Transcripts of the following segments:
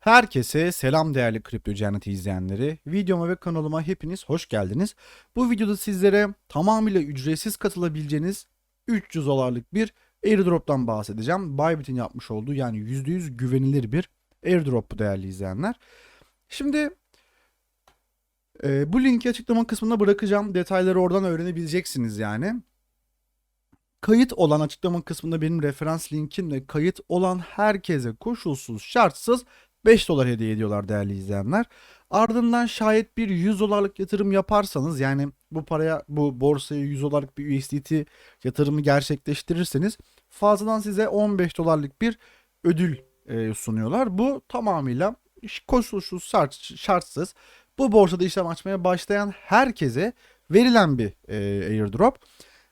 Herkese selam değerli Kripto Cenneti izleyenleri. Videoma ve kanalıma hepiniz hoş geldiniz. Bu videoda sizlere tamamıyla ücretsiz katılabileceğiniz 300 dolarlık bir airdrop'tan bahsedeceğim. Bybit'in yapmış olduğu yani %100 güvenilir bir airdrop bu değerli izleyenler. Şimdi e, bu linki açıklama kısmına bırakacağım. Detayları oradan öğrenebileceksiniz yani. Kayıt olan açıklama kısmında benim referans linkimle kayıt olan herkese koşulsuz şartsız 5 dolar hediye ediyorlar değerli izleyenler. Ardından şayet bir 100 dolarlık yatırım yaparsanız yani bu paraya bu borsaya 100 dolarlık bir USDT yatırımı gerçekleştirirseniz fazladan size 15 dolarlık bir ödül e, sunuyorlar. Bu tamamıyla koşulsuz şart, şartsız bu borsada işlem açmaya başlayan herkese verilen bir e, airdrop.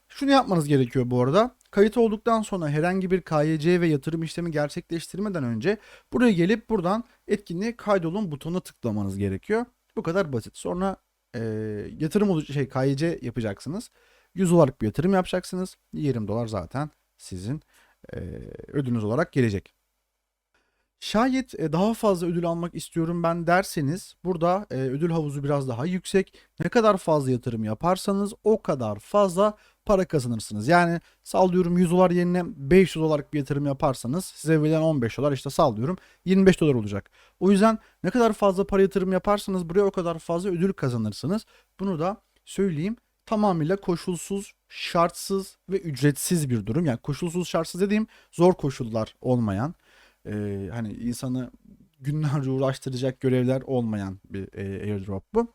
Şunu yapmanız gerekiyor bu arada. Kayıt olduktan sonra herhangi bir KYC ve yatırım işlemi gerçekleştirmeden önce buraya gelip buradan etkinliğe kaydolun butonuna tıklamanız gerekiyor. Bu kadar basit. Sonra e, yatırım olacak şey KYC yapacaksınız. 100 dolarlık bir yatırım yapacaksınız. 20 dolar zaten sizin e, ödülünüz olarak gelecek. Şayet e, daha fazla ödül almak istiyorum ben derseniz burada e, ödül havuzu biraz daha yüksek. Ne kadar fazla yatırım yaparsanız o kadar fazla para kazanırsınız. Yani sallıyorum 100 dolar yerine 500 dolarlık bir yatırım yaparsanız size verilen 15 dolar işte sallıyorum 25 dolar olacak. O yüzden ne kadar fazla para yatırım yaparsanız buraya o kadar fazla ödül kazanırsınız. Bunu da söyleyeyim. Tamamıyla koşulsuz, şartsız ve ücretsiz bir durum. Yani koşulsuz, şartsız dediğim zor koşullar olmayan, e, hani insanı günlerce uğraştıracak görevler olmayan bir e, airdrop bu.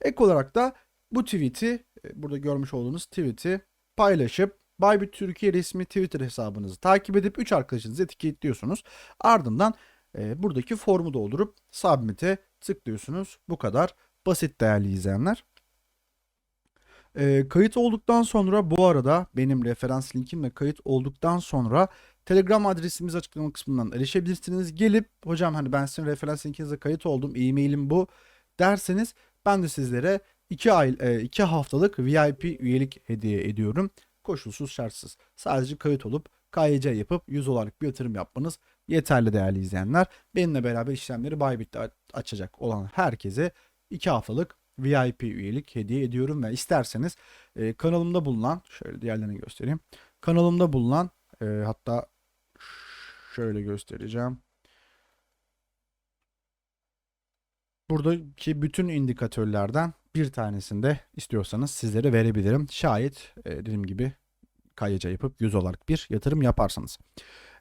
Ek olarak da bu tweet'i e, burada görmüş olduğunuz tweet'i paylaşıp Bybit Türkiye resmi Twitter hesabınızı takip edip 3 arkadaşınızı etiketliyorsunuz. Ardından e, buradaki formu doldurup submit'e tıklıyorsunuz. Bu kadar basit değerli izleyenler. E, kayıt olduktan sonra bu arada benim referans linkimle kayıt olduktan sonra Telegram adresimiz açıklama kısmından erişebilirsiniz. Gelip hocam hani ben sizin referans linkinize kayıt oldum e-mailim bu derseniz ben de sizlere 2 ay 2 haftalık VIP üyelik hediye ediyorum. Koşulsuz şartsız. Sadece kayıt olup KYC yapıp 100 dolarlık bir yatırım yapmanız yeterli değerli izleyenler. Benimle beraber işlemleri Bybit'te açacak olan herkese 2 haftalık VIP üyelik hediye ediyorum ve isterseniz e, kanalımda bulunan şöyle diğerlerini göstereyim. Kanalımda bulunan e, hatta şöyle göstereceğim. Buradaki bütün indikatörlerden bir tanesinde istiyorsanız sizlere verebilirim. Şayet e, dediğim gibi KYC yapıp 100 dolarlık bir yatırım yaparsanız.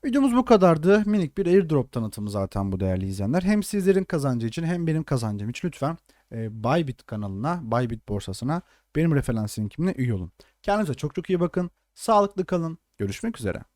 Videomuz bu kadardı. Minik bir airdrop tanıtımı zaten bu değerli izleyenler. Hem sizlerin kazancı için hem benim kazancım için lütfen e, Bybit kanalına, Bybit borsasına benim referans linkimle üye olun. Kendinize çok çok iyi bakın. Sağlıklı kalın. Görüşmek üzere.